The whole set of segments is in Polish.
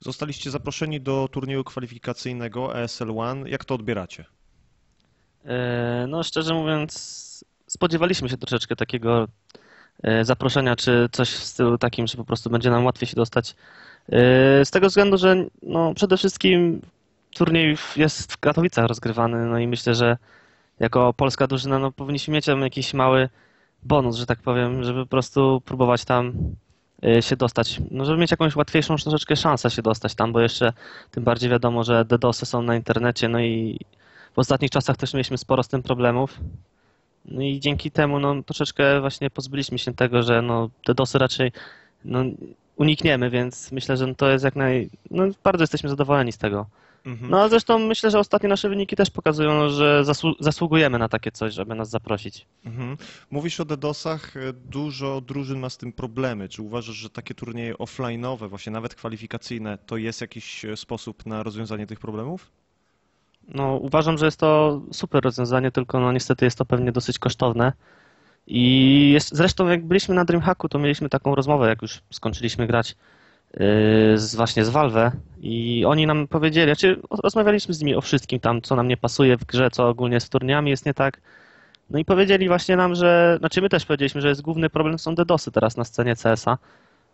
Zostaliście zaproszeni do turnieju kwalifikacyjnego ESL One. Jak to odbieracie? E, No, szczerze mówiąc, spodziewaliśmy się troszeczkę takiego e, zaproszenia, czy coś w stylu takim, że po prostu będzie nam łatwiej się dostać. E, Z tego względu, że no, przede wszystkim turniej jest w Katowicach rozgrywany, no i myślę, że jako polska drużyna no, powinniśmy mieć tam jakiś mały bonus, że tak powiem, żeby po prostu próbować tam się dostać, no żeby mieć jakąś łatwiejszą troszeczkę szansę się dostać tam, bo jeszcze tym bardziej wiadomo, że DDoSy są na internecie, no i w ostatnich czasach też mieliśmy sporo z tym problemów. No i dzięki temu no, troszeczkę właśnie pozbyliśmy się tego, że no, te DOSy raczej no, unikniemy, więc myślę, że to jest jak naj... No, bardzo jesteśmy zadowoleni z tego. Mhm. No a zresztą myślę, że ostatnie nasze wyniki też pokazują, że zasłu- zasługujemy na takie coś, żeby nas zaprosić. Mhm. Mówisz o DDoSach, dużo drużyn ma z tym problemy. Czy uważasz, że takie turnieje offline'owe, właśnie nawet kwalifikacyjne, to jest jakiś e, sposób na rozwiązanie tych problemów? No, uważam, że jest to super rozwiązanie, tylko no, niestety jest to pewnie dosyć kosztowne. I jest, zresztą jak byliśmy na DreamHacku, to mieliśmy taką rozmowę, jak już skończyliśmy grać yy, z, właśnie z Valve i oni nam powiedzieli, znaczy rozmawialiśmy z nimi o wszystkim tam, co nam nie pasuje w grze, co ogólnie z turniejami jest nie tak. No i powiedzieli właśnie nam, że, znaczy my też powiedzieliśmy, że jest główny problem są DDoSy teraz na scenie CS-a.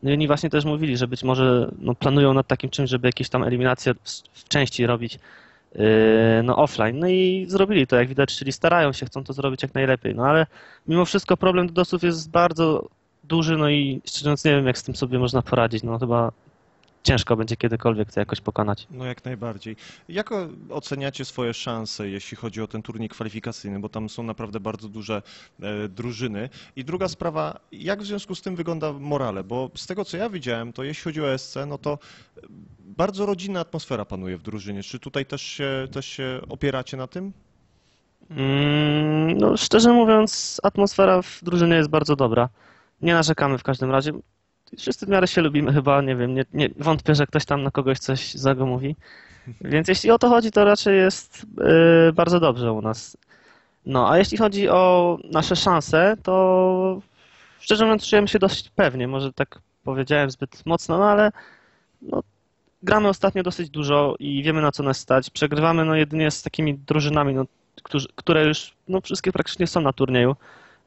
No i oni właśnie też mówili, że być może no, planują nad takim czymś, żeby jakieś tam eliminacje w, części robić no offline. No i zrobili to, jak widać, czyli starają się, chcą to zrobić jak najlepiej. No ale mimo wszystko problem DDoSów jest bardzo duży, no i szczerze mówiąc nie wiem, jak z tym sobie można poradzić. No chyba ciężko będzie kiedykolwiek to jakoś pokonać. No jak najbardziej. Jak oceniacie swoje szanse, jeśli chodzi o ten turniej kwalifikacyjny, bo tam są naprawdę bardzo duże e, drużyny. I druga sprawa, jak w związku z tym wygląda morale? Bo z tego co ja widziałem, to jeśli chodzi o ESC, no to bardzo rodzinna atmosfera panuje w drużynie. Czy tutaj też się, też się opieracie na tym? Mm, no szczerze mówiąc, atmosfera w drużynie jest bardzo dobra. Nie narzekamy w każdym razie. Wszyscy w miarę się lubimy chyba, nie wiem, nie, nie wątpię, że ktoś tam na kogoś coś złego mówi. Więc jeśli o to chodzi, to raczej jest yy, bardzo dobrze u nas. No, a jeśli chodzi o nasze szanse, to szczerze mówiąc czujemy się dość pewnie. Może tak powiedziałem zbyt mocno, no ale no, gramy ostatnio dosyć dużo i wiemy na co nas stać. Przegrywamy no jedynie z takimi drużynami, no, którzy, które już no, wszystkie praktycznie są na turnieju.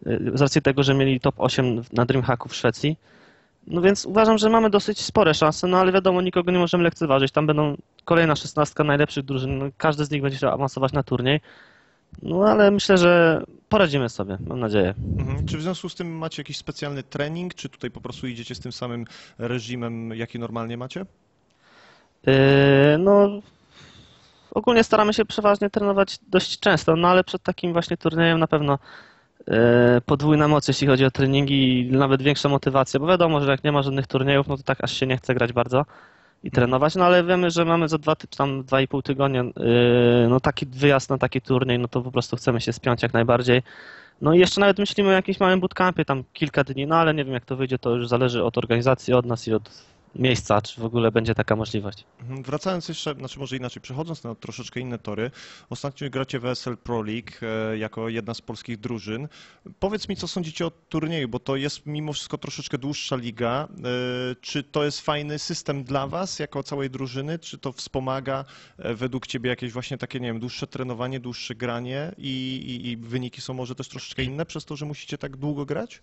yy, Z racji tego, że mieli top 8 na DreamHacku w Szwecji. No więc uważam, że mamy dosyć spore szanse, no ale wiadomo, nikogo nie możemy lekceważyć. Tam będą kolejna szesnastka najlepszych drużyn. No, każdy z nich będzie chciał awansować na turniej. No ale myślę, że poradzimy sobie, mam nadzieję. Mhm. Czy w związku z tym macie jakiś specjalny trening, czy tutaj po prostu idziecie z tym samym reżimem, jaki normalnie macie? Yy, no, ogólnie staramy się przeważnie trenować dość często, no ale przed takim właśnie turniejem na pewno yy, podwójna moc, jeśli chodzi o treningi i nawet większa motywacja, bo wiadomo, że jak nie ma żadnych turniejów, no to tak aż się nie chce grać bardzo i trenować, no ale wiemy, że mamy za dwa, czy tam dwa i pół tygodnia yy, no taki wyjazd na taki turniej, no to po prostu chcemy się spiąć jak najbardziej. No i jeszcze nawet myślimy o jakimś małym bootcampie, tam kilka dni, no ale nie wiem jak to wyjdzie, to już zależy od organizacji, od nas i od miejsca, czy w ogóle będzie taka możliwość. Mhm. Wracając jeszcze, znaczy może inaczej, przechodząc na troszeczkę inne tory, ostatnio gracie w ESL Pro League e, jako jedna z polskich drużyn. Powiedz mi, co sądzicie o turnieju, bo to jest mimo wszystko troszeczkę dłuższa liga. E, Czy to jest fajny system dla was, jako całej drużyny? Czy to wspomaga e, według ciebie jakieś właśnie takie, nie wiem, dłuższe trenowanie, dłuższe granie i, i, i wyniki są może też troszeczkę inne przez to, że musicie tak długo grać?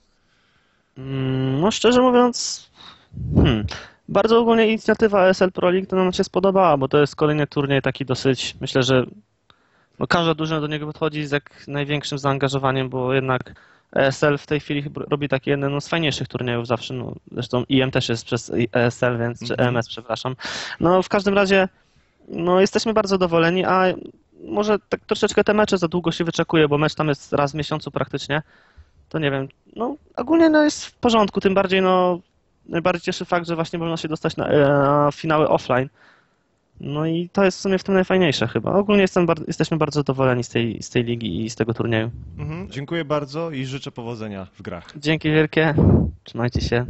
Mm, No szczerze mówiąc, hmm, bardzo ogólnie inicjatywa ESL Pro League to nam się spodobała, bo to jest kolejny turniej taki dosyć, myślę, że no każda drużyna do niego podchodzi z jak największym zaangażowaniem, bo jednak ESL w tej chwili robi taki jeden no, z fajniejszych turniejów zawsze, no, zresztą IM też jest przez ESL, więc, czy Mhm. EMS, przepraszam. No w każdym razie, no jesteśmy bardzo zadowoleni, a może tak troszeczkę te mecze za długo się wyczekuje, bo mecz tam jest raz w miesiącu praktycznie, to nie wiem, no ogólnie no jest w porządku, tym bardziej no najbardziej cieszy fakt, że właśnie można się dostać na, e, na finały offline. No i to jest w sumie w tym najfajniejsze chyba. Ogólnie jestem, jesteśmy bardzo zadowoleni z tej, z tej ligi i z tego turnieju. Mhm. Dziękuję bardzo i życzę powodzenia w grach. Dzięki wielkie, trzymajcie się.